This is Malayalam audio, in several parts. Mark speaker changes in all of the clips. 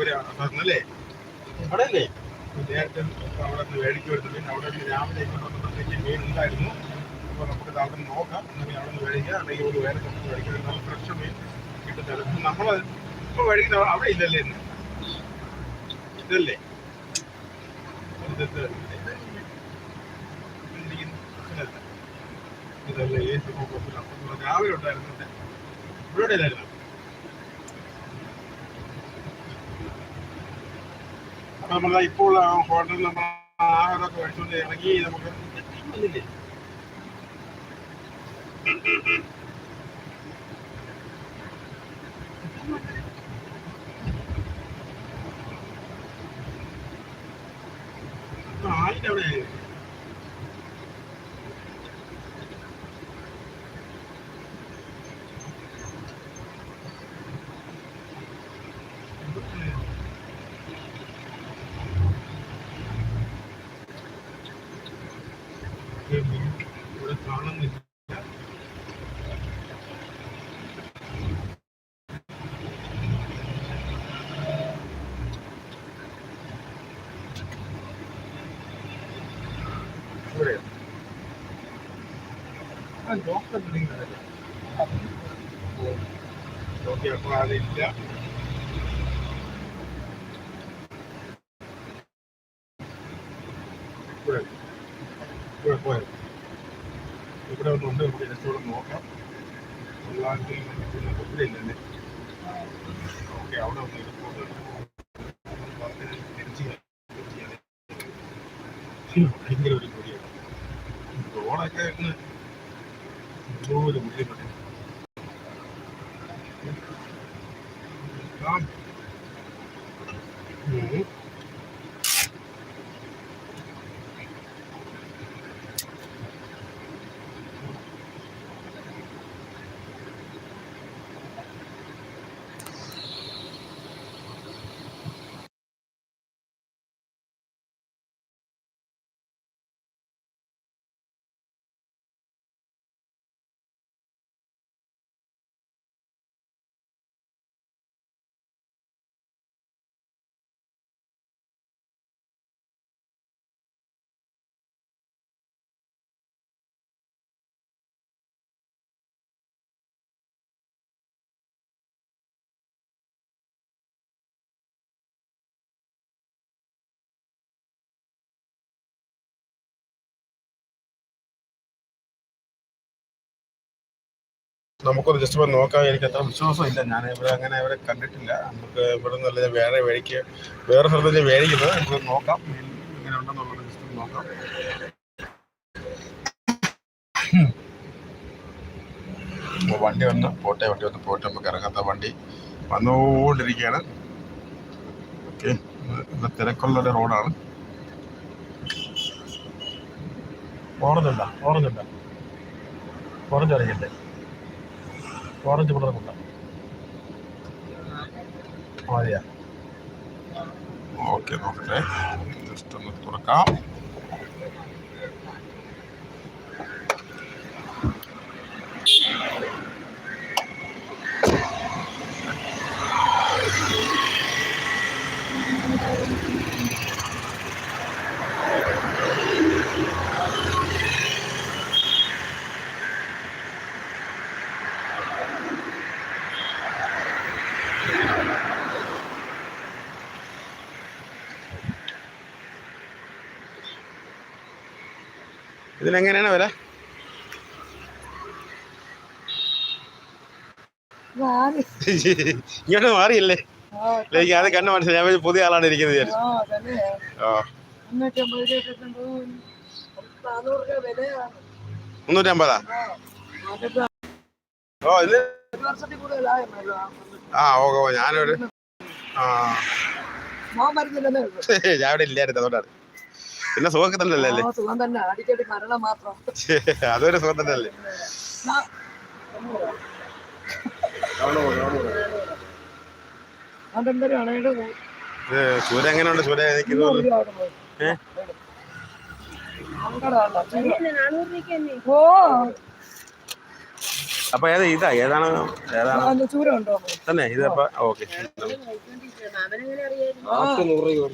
Speaker 1: അല്ലേ അവിടെ അല്ലേ നേരത്തെ അവിടെ നിന്ന് പിന്നെ അവിടെ നിന്ന് രാവിലെ മീൻ ഉണ്ടായിരുന്നു. അപ്പോൾ നമുക്ക് അവിടെ നോക്കാം. എന്നിട്ട് അവിടെ നിന്ന് മേടിക്കുക അല്ലെങ്കിൽ ഒരു വേറെ സ്ഥലത്ത് മേടിക്കുക നമുക്ക് ഫ്രഷ് മീൻ കിട്ടുന്നത് നമ്മൾ ഇപ്പോൾ മേടിക്കുന്ന അവിടെ ഇല്ലല്ലേ ഇന്ന്? ഇതല്ലേ? ഇതല്ലേ? ഇതല്ലേ? ഏത് രാവിലെ ഉണ്ടായിരുന്നു. ഇവിടെ ഇല്ലായിരുന്നു? നമ്മൾ ഇപ്പോൾ ഹോട്ടലിൽ നമ്മൾ ആഹാരമൊക്കെ കഴിച്ചുകൊണ്ട് ഇറങ്ങി നമുക്ക് വന്നില്ലേ? ആയിന്റെ ഇവിടെ കാണുന്നില്ല ഇവിടെയോ ആ ഡോക്ടർ ബിൽഡിംഗ് ഓക്കെ അപ്പോൾ അതില്ല ഇവിടെ ഇവിടെ പോയത് ഇവിടെ ഒന്നുണ്ട് നമുക്ക് ജസ്റ്റ് ഇവിടെ നോക്കാം. ഉള്ളാണ്ടിൽ പിന്നെ ഇവിടെ ഓക്കെ അവിടെ ഒന്ന് ഭയങ്കര ഒരു പൊടിയാണ് റോഡൊക്കെ എന്തോ ഒരു ബുദ്ധിമുട്ട്. നമുക്കൊന്ന് ജസ്റ്റ് പോയി നോക്കാം എനിക്ക് അത്ര വിശ്വാസമില്ല. ഞാൻ ഇവിടെ അങ്ങനെ അവരെ കണ്ടിട്ടില്ല. നമുക്ക് ഇവിടെ നല്ല വേറെ വഴിക്ക് വേറെ സ്ഥലത്ത് വേടിക്കുന്നത് നമുക്ക് നോക്കാം. ഇങ്ങനെ ഉണ്ടെന്നുള്ളത് ജസ്റ്റ് ഒന്ന് നോക്കാം. വണ്ടി വന്ന് പോട്ടെ വണ്ടി വന്ന് പോട്ടെ. നമുക്ക് ഇറങ്ങാത്ത വണ്ടി വന്നുകൊണ്ടിരിക്കുകയാണ്. ഓക്കെ. ഇവിടെ തിരക്കുള്ള ഒരു റോഡാണ്. ഓർന്നില്ല ഓർന്നില്ല ഓറഞ്ച് ഓറഞ്ച് കളർ കൊണ്ട മതിയാ ഓക്കെ നോക്കട്ടെ. ജസ്റ്റ് ഒന്ന് തുറക്കാം. ഇതിനെങ്ങനെയാണ് വില?
Speaker 2: വാരി.
Speaker 1: ഇങ്ങോട്ട് മാറിയില്ലേ? എനിക്ക് അത് കണ്ണു മനസ്സിലായി. ഞാൻ പുതിയ ആളാണ് ഇരിക്കുന്നത്
Speaker 2: മുന്നൂറ്റമ്പത് ആ,
Speaker 1: ഓ ഇത്
Speaker 2: ഒരു വർഷത്തിൽ
Speaker 1: ആ ഓക്കെ ഞാനൊരു ആ. ഞാൻ ഇവിടെ ഇല്ലായിരുന്നു അതുകൊണ്ടാണ്. പിന്നെ സുഖമൊക്കെ തന്നെ അല്ലേ?
Speaker 2: സുഖം തന്നെ. അടിക്കടി മരണം മാത്രം.
Speaker 1: അതൊരു സുഖം തന്നെ അല്ലേ? സൂര്യ എങ്ങനെയുണ്ട്? സൂര്യ എനിക്ക് അപ്പൊ ഏതാ ഇതാ? ഏതാണ്? ഏതാണ്?
Speaker 2: ചൂര
Speaker 1: തന്നെ. ഇത് അപ്പൊ ഓക്കെ.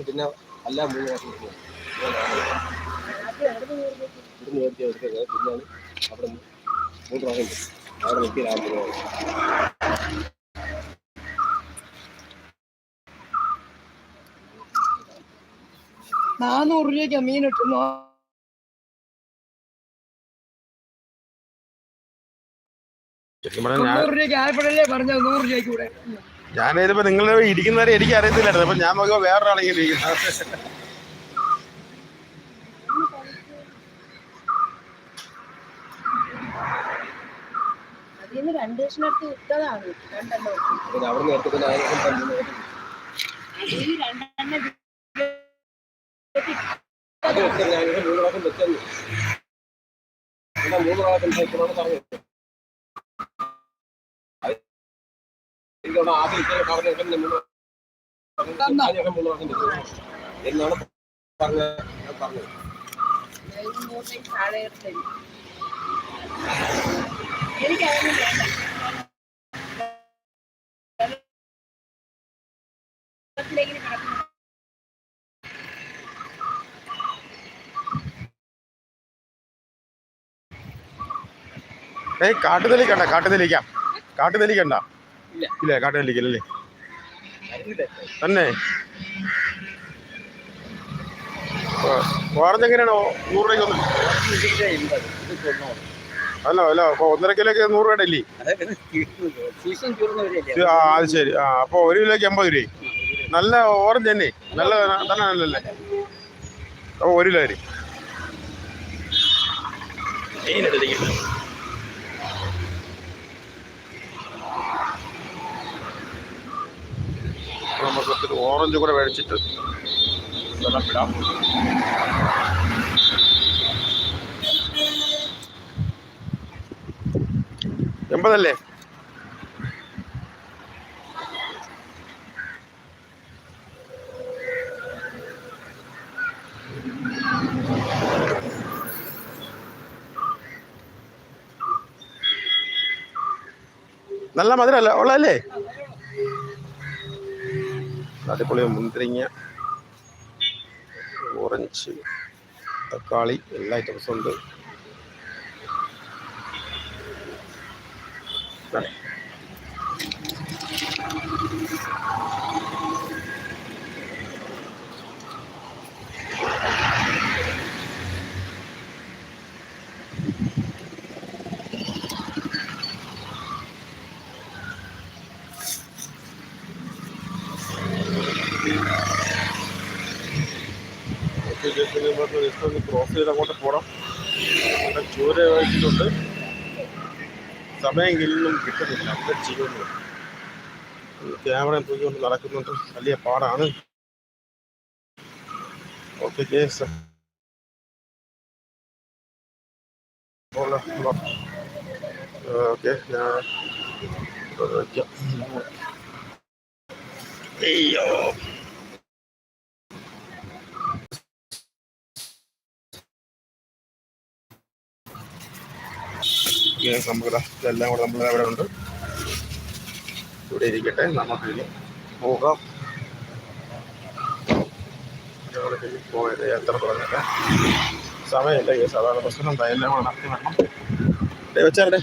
Speaker 3: പിന്നെ എല്ലാം അവിടെ മൂന്ന് പ്രാവശ്യം. അവിടെ നിർത്തി രാവിലെ.
Speaker 2: നാനൂറ് രൂപയ്ക്ക് മീൻ കിട്ടുന്നു കൂടെ
Speaker 1: ഞാനിതിപ്പോ നിങ്ങൾ ഇരിക്കുന്നവരെ എനിക്ക് അറിയത്തില്ലായിരുന്നു അപ്പൊ ഞാൻ നോക്കിയപ്പോ വേറൊരാളെങ്കിലും ഇരിക്കുന്നത്
Speaker 4: രണ്ട് അടുത്ത് വിട്ടതാണ് രണ്ടെണ്ണം. അതിൽ രണ്ടെണ്ണം
Speaker 3: മൂന്ന് പ്രാവശ്യം എനിക്കവിടെ ആദ്യം പറഞ്ഞ മൂന്ന്. എന്നാണ് പറഞ്ഞ പറഞ്ഞത്
Speaker 4: എനിക്ക് താഴെ വേണ്ട. വെള്ളത്തിലേക്ക് കിടക്കുന്നു.
Speaker 1: ഏയ് കാട്ടുനെല്ലിക്കണ്ട കാട്ടുനെല്ലിക്ക കാട്ടുനെല്ലിക്കണ്ട
Speaker 3: ഇല്ല.
Speaker 1: ഇല്ല കാട്ടുനെല്ലിക്കല്ലേ
Speaker 3: അറിയില്ല
Speaker 1: തന്നെ. ഓറഞ്ച് എങ്ങനെയാണോ? നൂറ് രൂപയ്ക്ക് ഒന്ന്. അല്ല അല്ല അപ്പൊ ഒന്നര കിലോക്ക് നൂറ് രൂപയുടെ ഇല്ലേ? ആ അത് ശരി. ആ അപ്പൊ ഒരു കിലോക്ക് എൺപത് രൂപ. നല്ല ഓറഞ്ച് തന്നെ നല്ല തന്നെ നല്ലല്ലേ? അപ്പൊ ഒരു കിലോ വരും നമുക്ക് ഓറഞ്ച് കൂടെ മേടിച്ചിട്ട് വെള്ളം വിടാം എൺപതല്ലേ? നല്ല മധുരമല്ല ഉള്ളതല്ലേ അടിപൊളി മുന്തിരിങ്ങ ഓറഞ്ച് തക്കാളി എല്ലാ ഐറ്റംസും ഉണ്ട് ദേ. ജസ്റ്റ് ഒന്ന് ക്രോസ് ചെയ്ത് അങ്ങോട്ട് പോകണം അവിടെ ചൂര വായിച്ചിട്ടുണ്ട് സമയം കില്ലും കിട്ടുന്നില്ല. അവിടെ ചെയ്യുന്നു ക്യാമറ തൂക്കിക്കൊണ്ട് നടക്കുന്നുണ്ട്. വലിയ പാടാണ്. ഓക്കെ കേസ് ഓക്കെ ഞാൻ അയ്യോ. ദാ ഇതെല്ലാം കൂടെ നമ്മൾ അവിടെ ഉണ്ട്. ഇവിടെ ഇരിക്കട്ടെ നമുക്ക് ഇനി പോകാം പോയത് യാത്ര തുടങ്ങട്ടെ സമയമില്ല ഈ സാധാരണ പ്രശ്നം. എല്ലാം കൂടെ നടത്തി വേണം ദേ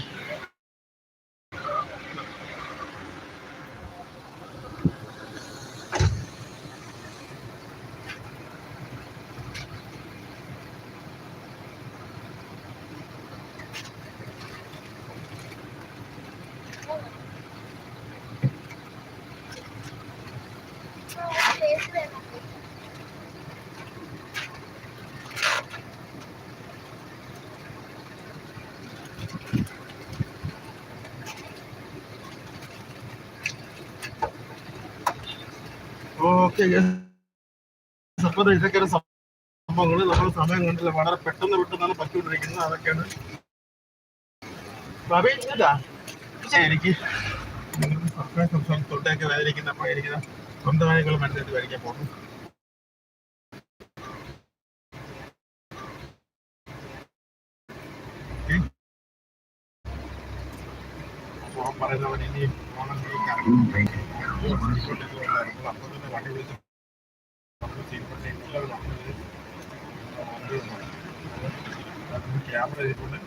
Speaker 1: വെച്ചാടെ ഓക്കെ അപ്പോൾ ഇതൊക്കെ ഒരു സംഭവങ്ങൾ നമ്മൾ സമയം കണ്ടില്ല. വളരെ പെട്ടെന്ന് പെട്ടെന്നാണ് പറ്റിക്കൊണ്ടിരിക്കുന്നത്. അതൊക്കെയാണ്. ബാബി എനിക്ക് സംസ്ഥാനം തൊട്ടേക്ക് വേദനിക്കുന്ന എനിക്ക് സ്വന്തം കാര്യങ്ങൾ മനസ്സിലാക്കി വരയ്ക്കാൻ പോകുന്നു. ക്യാമറ ചെയ്തിട്ടുണ്ട്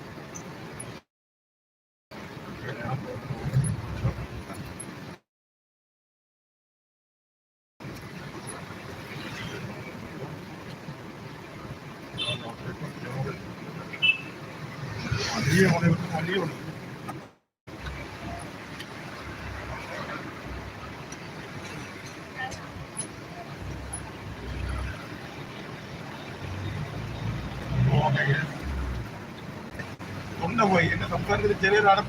Speaker 1: വലിയ വലിയ കൊണ്ടുപോയി ചെറിയൊരു ചെറിയൊരാണ്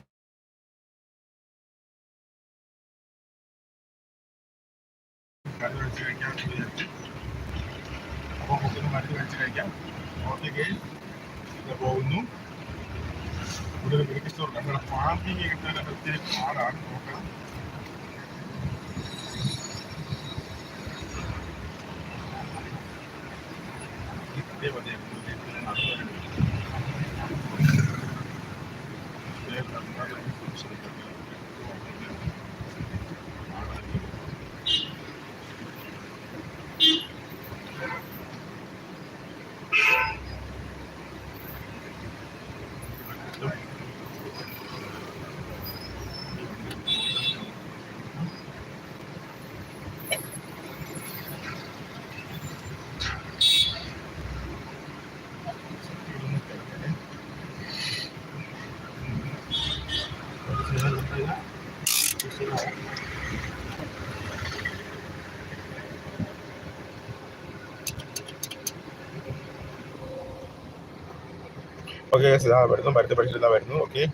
Speaker 1: മരുന്ന് കഴിക്കാൻ വിചാരിച്ചു പോകുന്നു സ്റ്റോർ നമ്മുടെ പാർക്കിങ് കിട്ടാൻ ഒത്തിരി പാടാണ് നോക്കണം. ഇതേ ഓക്കെ വരുന്നു മരുന്ന് പഠിച്ചിരുന്ന വരുന്നു ഓക്കെ